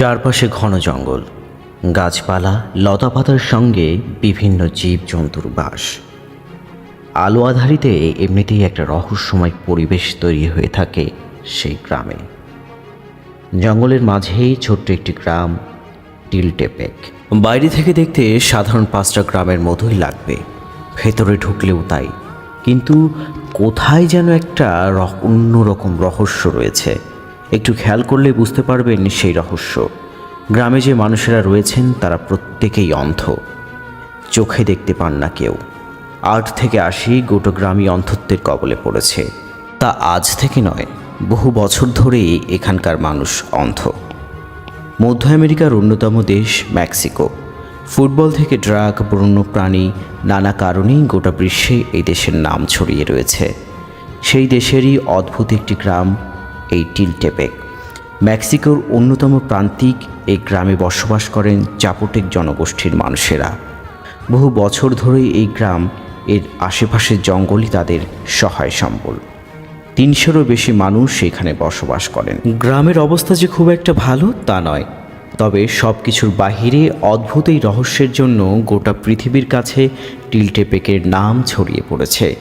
চারপাশে ঘন জঙ্গল, গাছপালা, লতাপাতার সঙ্গে বিভিন্ন জীবজন্তুর বাস। আলো আধারিতে এমনিতেই একটা রহস্যময় পরিবেশ তৈরি হয়ে থাকে সেই গ্রামে। জঙ্গলের মাঝেই ছোট্ট একটি গ্রাম, টিলটেপেক। বাইরে থেকে দেখতে সাধারণ পাঁচটা গ্রামের মতোই লাগবে। ভেতরে ঢুকলেও তাই। কিন্তু কোথায় যেন একটা অন্যরকম রহস্য রয়েছে। একটু খেয়াল করলে বুঝতে পারবেন সেই রহস্য। গ্রামে যে মানুষেরা রয়েছেন, তারা প্রত্যেকেই অন্ধ। চোখে দেখতে পান না কেউ। আট থেকে আশি গোটা গ্রামই অন্ধত্বের কবলে পড়েছে। তা আজ থেকে নয়, বহু বছর ধরেই এখানকার মানুষ অন্ধ। মধ্য আমেরিকার অন্যতম দেশ মেক্সিকো। ফুটবল থেকে ড্রাগ বন্যপ্রাণী নানা কারণেই গোটা বিশ্বে এই দেশের নাম ছড়িয়ে রয়েছে। সেই দেশেরই অদ্ভুত একটি গ্রাম এই টিলটেপেক মেক্সিকোর অন্যতম প্রান্তিক এই গ্রামে বসবাস করেন চাপোটেক জনগোষ্ঠীর মানুষেরা। বহু বছর ধরেই এই গ্রাম এর আশেপাশের জঙ্গলই তাদের সহায় সম্বল। তিনশোরও বেশি মানুষ এখানে বসবাস করেন। গ্রামের অবস্থা যে খুব একটা ভালো তা নয়। তবে সব কিছুর বাহিরে অদ্ভুত এই রহস্যের জন্য গোটা পৃথিবীর কাছে টিলটেপেকের নাম ছড়িয়ে পড়েছে।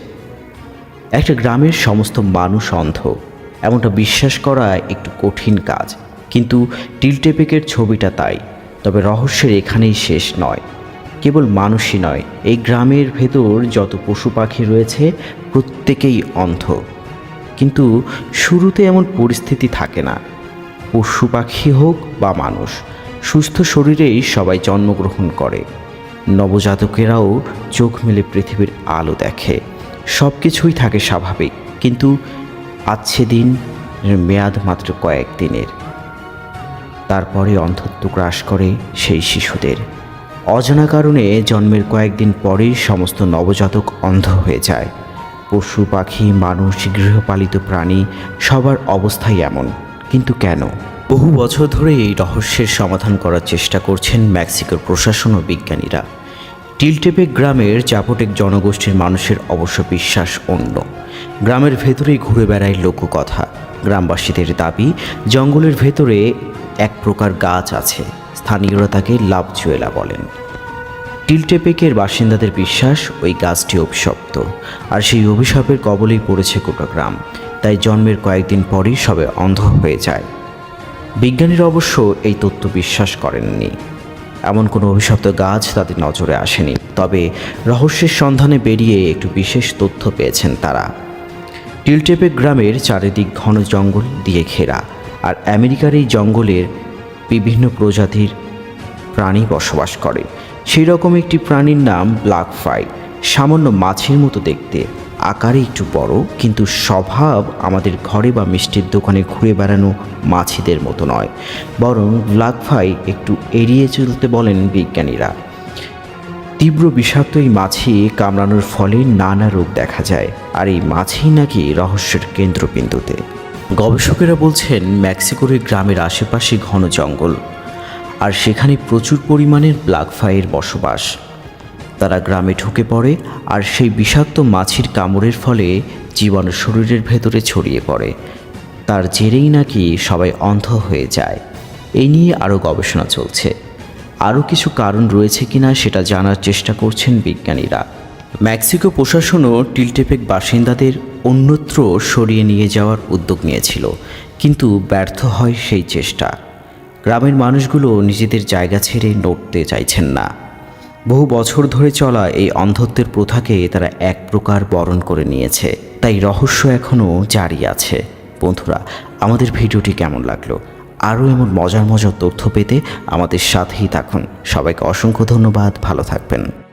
একটা গ্রামের সমস্ত মানুষ অন্ধ। এমনটা বিশ্বাস করা একটু কঠিন কাজ। কিন্তু টিলটেপেকের ছবিটা তাই। তবে রহস্যের এখানেই শেষ নয়। কেবল মানুষই নয়, এই গ্রামের ভেতর যত পশু পাখি রয়েছে, প্রত্যেকেই অন্ধ। কিন্তু শুরুতে এমন পরিস্থিতি থাকে না। পশু পাখি হোক বা মানুষ, সুস্থ শরীরেই সবাই জন্মগ্রহণ করে। নবজাতকেরাও চোখ মেলে পৃথিবীর আলো দেখে। সব কিছুই থাকে স্বাভাবিক, কিন্তু আচ্ছে দিন মেয়াদ মাত্র কয়েক দিনের। তারপরে অন্ধত্ব গ্রাস করে সেই শিশুদের। অজানা কারণে জন্মের কয়েকদিন পরেই সমস্ত নবজাতক অন্ধ হয়ে যায়। পশু, পাখি, মানুষ, গৃহপালিত প্রাণী, সবার অবস্থাই এমন। কিন্তু কেন? বহু বছর ধরে এই রহস্যের সমাধান করার চেষ্টা করছেন মেক্সিকোর প্রশাসন ও বিজ্ঞানীরা। টিলটেপেক গ্রামের চাপটেক জনগোষ্ঠীর মানুষের অবশ্য বিশ্বাস অন্য। গ্রামের ভেতরেই ঘুরে বেড়ায় লোককথা। গ্রামবাসীদের দাবি, জঙ্গলের ভেতরে এক প্রকার গাছ আছে, স্থানীয়রা তাকে লাভজুয়েলা বলেন। টিলটেপেকের বাসিন্দাদের বিশ্বাস ওই গাছটি অভিশপ্ত, আর সেই অভিশাপের কবলেই পড়েছে গোটা গ্রাম। তাই জন্মের কয়েকদিন পরই সবে অন্ধ হয়ে যায়। বিজ্ঞানীরা অবশ্য এই তথ্য বিশ্বাস করেননি। এমন কোনো অভিশপ্ত গাছ তাদের নজরে আসেনি। তবে রহস্যের সন্ধানে বেরিয়ে একটু বিশেষ তথ্য পেয়েছেন তারা। টিলটেপেক গ্রামের চারিদিক ঘন জঙ্গল দিয়ে ঘেরা, আর আমেরিকার এই জঙ্গলের বিভিন্ন প্রজাতির প্রাণী বসবাস করে। সেই রকম একটি প্রাণীর নাম ব্ল্যাক ফ্রাই সামান্য মাছের মতো দেখতে। আকারে একটু বড়, কিন্তু স্বভাব আমাদের ঘরে বা মিষ্টির দোকানে ঘুরে বেড়ানো মাছিদের মতো নয়। বরং ব্ল্যাক একটু এড়িয়ে চলতে বলেন বিজ্ঞানীরা। তীব্র বিষাক্ত এই মাছি কামড়ানোর ফলে নানা রোগ দেখা যায়, আর এই মাছি নাকি রহস্যের কেন্দ্রবিন্দুতে। গবেষকেরা বলছেন, মেক্সিকোর গ্রামের আশেপাশে ঘন জঙ্গল, আর সেখানে প্রচুর পরিমাণের ব্ল্যাক ফাইয়ের বসবাস। তারা গ্রামে ঢুকে পড়ে আর সেই বিষাক্ত মাছির কামড়ের ফলে জীবাণু শরীরের ভেতরে ছড়িয়ে পড়ে। তার জেরেই নাকি সবাই অন্ধ হয়ে যায়। এই নিয়ে আরও গবেষণা চলছে। আরও কিছু কারণ রয়েছে কিনা সেটা জানার চেষ্টা করছেন বিজ্ঞানীরা। মেক্সিকো প্রশাসনও টিলটেপেক বাসিন্দাদের অন্যত্র সরিয়ে নিয়ে যাওয়ার উদ্যোগ নিয়েছিল, কিন্তু ব্যর্থ হয় সেই চেষ্টা। গ্রামের মানুষগুলো নিজেদের জায়গা ছেড়ে নড়তে চাইছেন না। বহু বছর ধরে চলা এই অন্ধত্বের প্রথাকে তারা এক প্রকার বরণ করে নিয়েছে। তাই রহস্য এখনও জারি আছে। বন্ধুরা, আমাদের ভিডিওটি কেমন লাগল? আরও এমন মজার মজার তথ্য পেতে আমাদের সাথেই থাকুন। সবাইকে অসংখ্য ধন্যবাদ। ভালো থাকবেন।